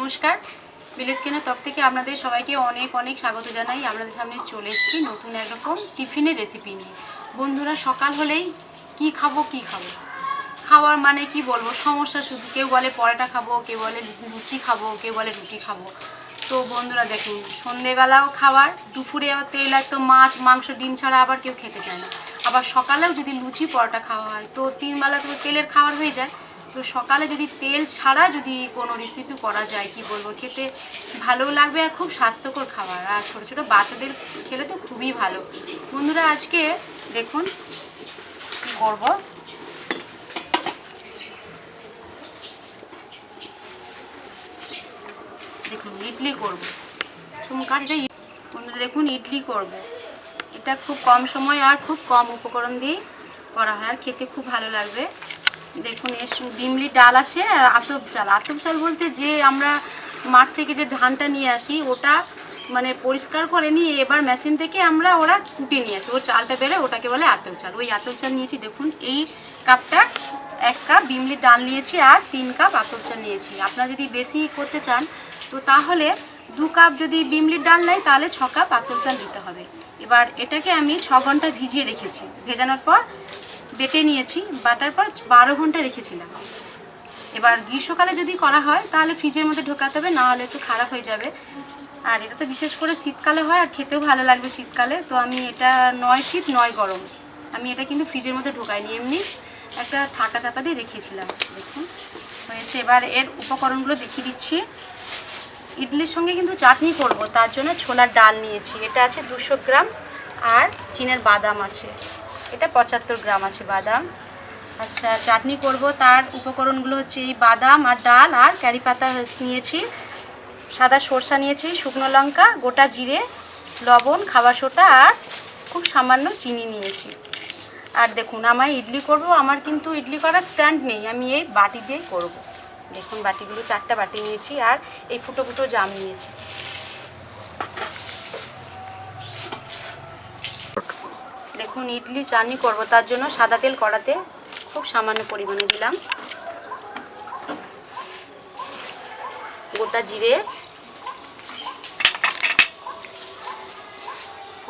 নমস্কার। বিলেত কেনার তরফ থেকে আপনাদের সবাইকে অনেক অনেক স্বাগত জানাই। আপনাদের সামনে চলে এসেছি নতুন একরকম টিফিনের রেসিপি নিয়ে। বন্ধুরা, সকাল হলেই কি খাব কি খাব? খাওয়ার মানে কি বলব? সমস্যা শুধু কেউ বলে পরোটা খাব, কেউ বলে লুচি খাব, কেউ বলে রুটি খাব। তো বন্ধুরা, দেখুন, সন্ধেবেলাও খাবার, দুপুরে আবার তেল একদম মাছ, মাংস, ডিম ছাড়া আবার কেউ খেতে চায় না। আবার সকালেও যদি লুচি, পরোটা খাওয়া হয়, তো তিন বেলা তো তেলের খাবার হয়ে যায়। তো সকালে যদি তেল ছাড়া যদি কোনো রেসিপি করা যায়, কি বলব? খেতে ভালোও লাগবে আর খুব স্বাস্থ্যকর খাবার। আর ছোটো ছোটো বাচ্চাদের খেলে তো খুবই ভালো। বন্ধুরা, আজকে দেখুন কী করব। দেখুন, ইডলি করব। চুমকারিটা বন্ধুরা, দেখুন, ইডলি করব। এটা খুব কম সময় আর খুব কম উপকরণ দিয়ে করা হয়। আর খেতে খুব ভালো লাগবে। দেখুন, এর ডিমলি ডাল আছে আর আতপ চাল। আতপ চাল বলতে যে আমরা মাঠ থেকে যে ধানটা নিয়ে আসি, ওটা মানে পরিষ্কার করে নিয়ে এবার মেশিন থেকে আমরা ওরা কুটে নিয়ে আসি। ও চালটা বেড়ে ওটাকে বলে আতপ চাল। ওই আতপ চাল নিয়েছি, দেখুন, এই কাপটা এক কাপ বিমলি ডাল নিয়েছি আর তিন কাপ আতপ চাল নিয়েছি। আপনারা যদি বেশি করতে চান, তো তাহলে দু কাপ যদি বিমলির ডাল নেয়, তাহলে ছ কাপ আতপ চাল দিতে হবে। এবার এটাকে আমি ছ ঘণ্টা ভিজিয়ে রেখেছি। ভেজানোর পর বেটে নিয়েছি, বাটার পর বারো ঘণ্টা রেখেছিলাম। এবার গ্রীষ্মকালে যদি করা হয়, তাহলে ফ্রিজের মধ্যে ঢোকাতে হবে, না হলে একটু খারাপ হয়ে যাবে। আর এটা তো বিশেষ করে শীতকালে হয়, আর খেতেও ভালো লাগবে শীতকালে। তো আমি এটা নয় শীত, নয় গরম। আমি এটা কিন্তু ফ্রিজের মধ্যে ঢোকাইনি, এমনি একটা ঠাকা চাপা দিয়ে রেখেছিলাম। দেখুন, হয়েছে। এবার এর উপকরণগুলো দেখিয়ে দিচ্ছি। ইডলির সঙ্গে কিন্তু চাটনি করব, তার জন্য ছোলার ডাল নিয়েছি। এটা আছে দুশো গ্রাম, আর চিনের বাদাম আছে। এটা পঁচাত্তর গ্রাম আছে বাদাম। আচ্ছা চাটনি করব, তার উপকরণগুলো হচ্ছে এই বাদাম আর ডাল আর ক্যারি পাতা নিয়েছি। সাদা সরষা নিয়েছি, শুকনো লঙ্কা, গোটা জিরে, লবণ খাবার সোটা আর খুব সামান্য চিনি নিয়েছি। আর দেখুন আমার ইডলি করব, আমার কিন্তু ইডলি করার স্ট্যান্ড নেই, আমি এই বাটি দিয়ে করব। দেখুন, বাটিগুলো চারটা বাটি নিয়েছি আর এই ফুটো ফুটো জাম নিয়েছি। দেখুন, ইডলি চাটনি করব, তার জন্য সাদা তেল কড়াতে খুব সামান্য পরিমাণে দিলাম। গোটা জিরে,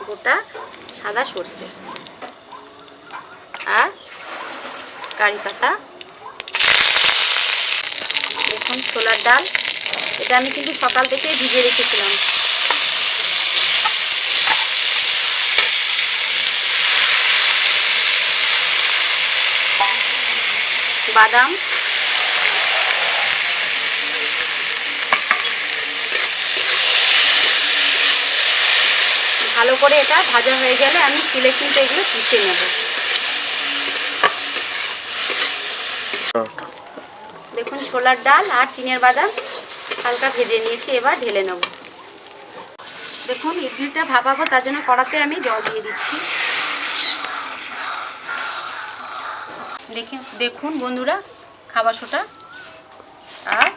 গোটা সাদা সর্ষে আর কারি পাতা। দেখুন, ছোলার ডাল। এটা আমি কিন্তু সকাল থেকে ভিজে রেখেছিলাম। বাদাম। ভালো করে এটা ভাজা হয়ে গেলে আমি শিলে কিন্তু এগুলো পিষে নেব। দেখুন ছোলার ডাল আর চিনের বাদাম হালকা ভেজে নিয়েছি, এবার ঢেলে নেব। দেখুন, ইডলিটা ভাপাবো, তার জন্য কড়াতে আমি জল দিয়ে দিচ্ছি। দেখে, দেখুন বন্ধুরা, খাবার সোটা আর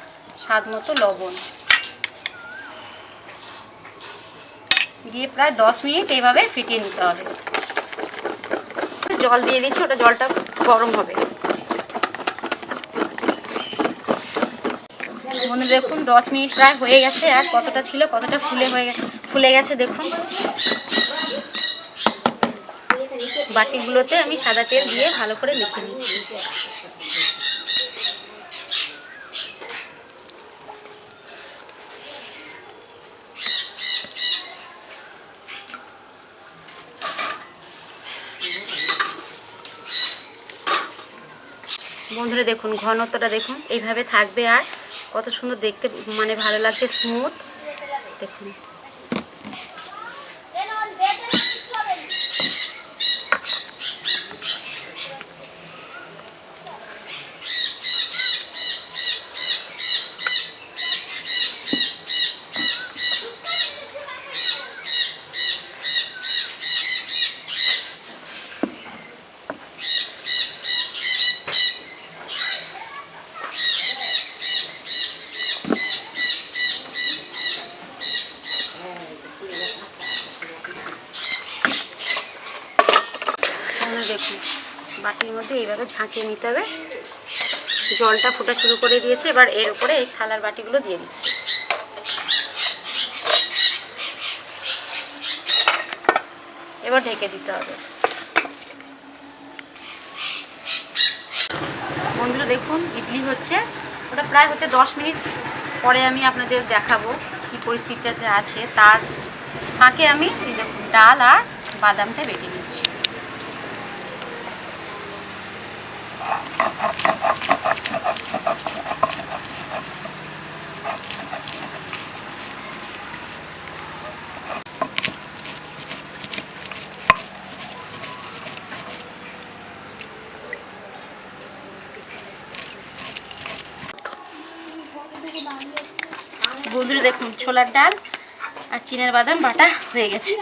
স্বাদ মতো লবণ। দিয়ে প্রায় দশ মিনিট এইভাবে ফিটিয়ে নিতে হবে। জল দিয়ে দিচ্ছি ওটা জলটা গরম হবে। বন্ধু দেখুন, দশ মিনিট প্রায় হয়ে গেছে, আর কতটা ছিল, কতটা ফুলে হয়ে ফুলে গেছে, দেখুন। বাটিগুলোতে আমি সাদা তেল দিয়ে ভালো করে মেখে নিচ্ছি। বন্ধুরা দেখুন, ঘনত্বটা দেখুন, এইভাবে থাকবে আর কত সুন্দর দেখতে মানে ভালো লাগছে স্মুথ দেখুন তাহলে দেখুন বাটির মধ্যে এইভাবে ঝাঁকিয়ে নিতে হবে। জলটা ফোটা শুরু করে দিয়েছে, এবার এর উপরে এই থালার বাটিগুলো দিয়ে দিচ্ছি। এবার ঢেকে দিতে হবে। বন্ধুরা, দেখুন, ইডলি হচ্ছে, ওটা প্রায় হতে দশ মিনিট পরে আমি আপনাদের দেখাবো কি পরিস্থিতিতে আছে। তার ফাঁকে আমি দেখুন, ডাল আর বাদামটা বেটে নিচ্ছি। বন্ধুরা দেখুন, ছোলার ডাল আর চিনের বাদাম বাটা হয়ে গেছে।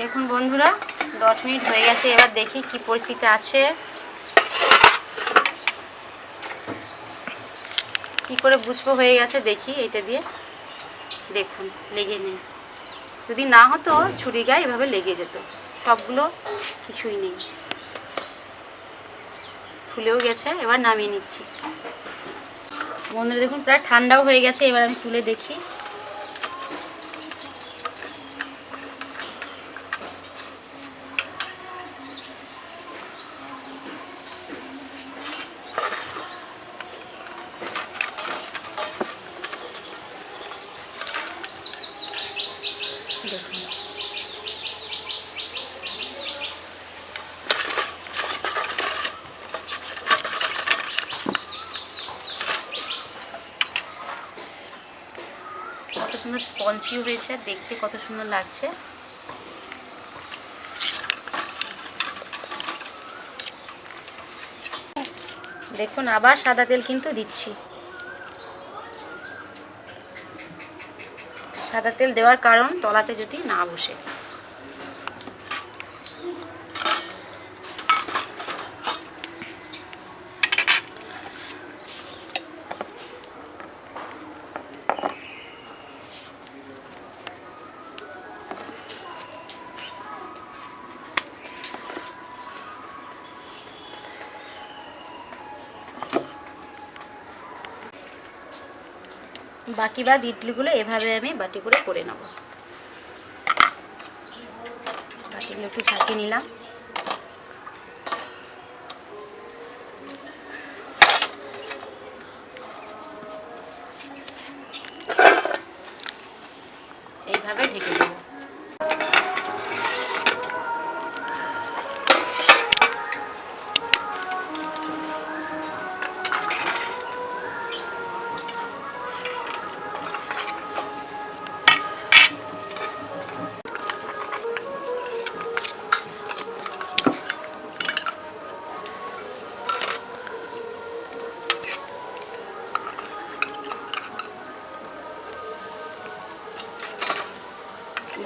দেখুন বন্ধুরা, দশ মিনিট হয়ে গেছে, এবার দেখি কি পরিস্থিতি আছে। কি করে বুঝব হয়ে গেছে দেখি এটা দিয়ে। দেখুন, লেগে নেই। যদি না হতো ছুরি গায়ে এভাবে লেগে যেত। সবগুলো কিছুই নেই। ফুলেও গেছে, এবার নামিয়ে নিচ্ছি। বন্ধুরা, দেখুন, প্রায় ঠান্ডাও হয়ে গেছে, এবার আমি তুলে দেখি দেখুন কত সুন্দর রয়েছে দেখতে কত সুন্দর লাগছে। দেখুন, আবার সাদা তেল কিন্তু দিচ্ছি। সাদা তেল দেওয়ার কারণ, তলাতে যদি না বসে। বাকি বাদ ইডলিগুলো এভাবে আমি বাটি করে করে নেব। বাটিগুলো একটু ঝাঁকিয়ে নিলাম। এইভাবে ঢেকে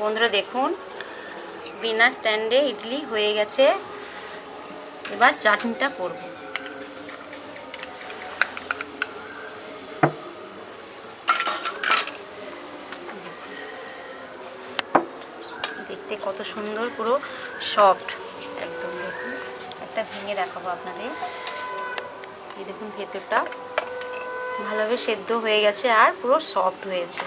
বন্ধুরা দেখুন, বিনা স্ট্যান্ডে ইডলি হয়ে গেছে। এবার চাটনিটা করব। দেখতে কত সুন্দর, পুরো সফট একদম দেখুন, একটা ভেঙে দেখাবো আপনাদের। এই দেখুন ভেতরটা, ভালোভাবে সেদ্ধ হয়ে গেছে আর পুরো সফট হয়েছে।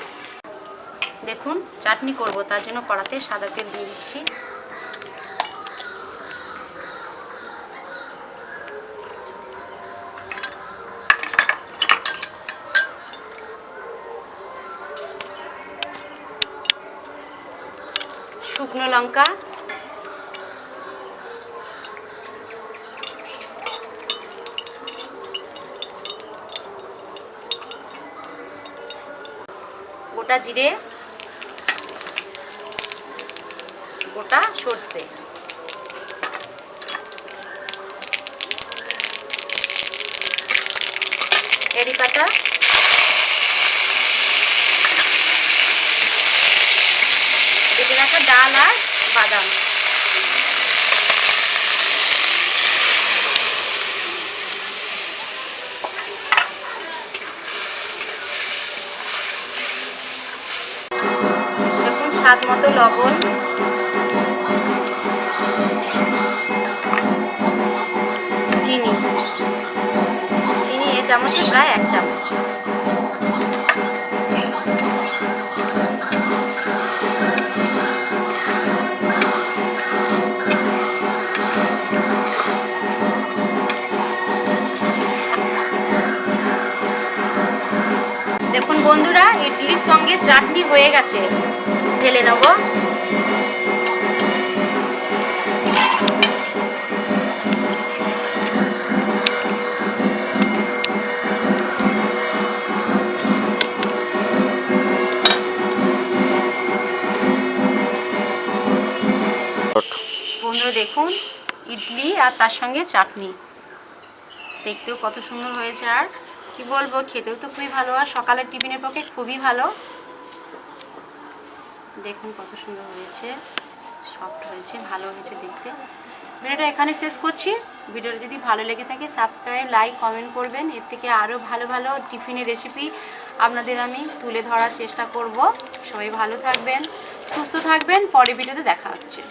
দেখুন চাটনি করব তার জন্য কড়াতে সাদা তেল দিয়ে দিচ্ছি। শুকনো লঙ্কা। গোটা জিরে। গোটা সরষে। এরি পাতা। বেগুন রাখা ডাল আর বাদাম। স্বাদ মতো লবণ। চামচে প্রায় এক চামচ দেখুন বন্ধুরা ইডলির সঙ্গে চাটনি হয়ে গেছে। ঢেলে নেব। দেখুন, ইডলি আর তার সঙ্গে চাটনি। দেখতেও কত সুন্দর হয়েছে আর কি বলব, খেতেও তো খুবই ভালো আর সকালের টিফিনের পক্ষে খুবই ভালো। দেখুন কত সুন্দর হয়েছে সফট হয়েছে, ভালো হয়েছে দেখতে। ভিডিওটা এখানে শেষ করছি। ভিডিওটা যদি ভালো লেগে থাকে সাবস্ক্রাইব লাইক কমেন্ট করবেন। এর থেকে আরও ভালো ভালো টিফিনের রেসিপি আপনাদের আমি তুলে ধরার চেষ্টা করব। সবাই ভালো থাকবেন, সুস্থ থাকবেন। পরে ভিডিওতে দেখা হচ্ছে।